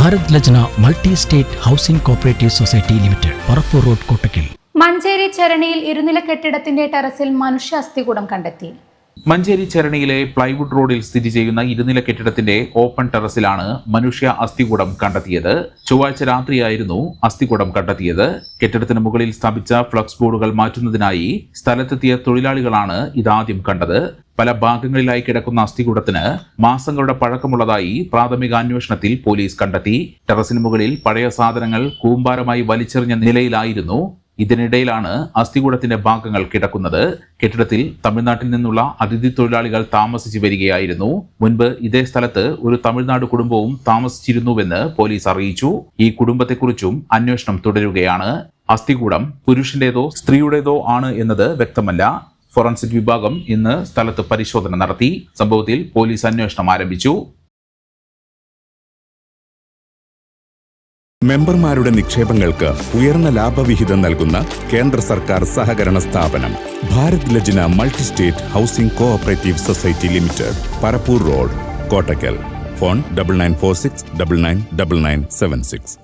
Bharat Lajna multi state housing cooperative society limited Parappur road Kottakkal. Manjeri ചരണിയിൽ ഇരുനില കെട്ടിടത്തിന്റെ ടെറസിൽ മനുഷ്യ അസ്ഥികൂടം കണ്ടെത്തി. മഞ്ചേരി ചരണിയിലെ പ്ലൈവുഡ് റോഡിൽ സ്ഥിതി ചെയ്യുന്ന ഇരുനില കെട്ടിടത്തിന്റെ ഓപ്പൺ ടെറസിലാണ് മനുഷ്യ അസ്ഥികൂടം കണ്ടെത്തിയത്. ചൊവ്വാഴ്ച രാത്രിയായിരുന്നു അസ്ഥികൂടം കണ്ടെത്തിയത്. കെട്ടിടത്തിന് മുകളിൽ സ്ഥാപിച്ച ഫ്ലക്സ് ബോർഡുകൾ മാറ്റുന്നതിനായി സ്ഥലത്തെത്തിയ തൊഴിലാളികളാണ് ഇതാദ്യം കണ്ടത്. പല ഭാഗങ്ങളിലായി കിടക്കുന്ന അസ്ഥികൂടത്തിന് മാസങ്ങളുടെ പഴക്കമുള്ളതായി പ്രാഥമിക അന്വേഷണത്തിൽ പോലീസ് കണ്ടെത്തി. ടെറസിന് മുകളിൽ പഴയ സാധനങ്ങൾ കൂമ്പാരമായി വലിച്ചെറിഞ്ഞ നിലയിലായിരുന്നു. ഇതിനിടയിലാണ് അസ്ഥികൂടത്തിന്റെ ഭാഗങ്ങൾ കിടക്കുന്നത്. കെട്ടിടത്തിൽ തമിഴ്നാട്ടിൽ നിന്നുള്ള അതിഥി തൊഴിലാളികൾ താമസിച്ചു വരികയായിരുന്നു. മുൻപ് ഇതേ സ്ഥലത്ത് ഒരു തമിഴ്നാട് കുടുംബവും താമസിച്ചിരുന്നുവെന്ന് പോലീസ് അറിയിച്ചു. ഈ കുടുംബത്തെക്കുറിച്ചും അന്വേഷണം തുടരുകയാണ്. അസ്ഥികൂടം പുരുഷന്റേതോ സ്ത്രീയുടേതോ ആണ് എന്നത് വ്യക്തമല്ല. ഫോറൻസിക് വിഭാഗം ഇന്ന് സ്ഥലത്ത് പരിശോധന നടത്തി. സംഭവത്തിൽ പോലീസ് അന്വേഷണം ആരംഭിച്ചു. മെമ്പർമാരുടെ നിക്ഷേപങ്ങൾക്ക് ഉയർന്ന ലാഭവിഹിതം നൽകുന്ന കേന്ദ്ര സർക്കാർ സഹകരണ സ്ഥാപനം Bharat Lajna multi state housing cooperative society limited Parappur road Kottakkal. Phone double nine four six double nine double nine seven six.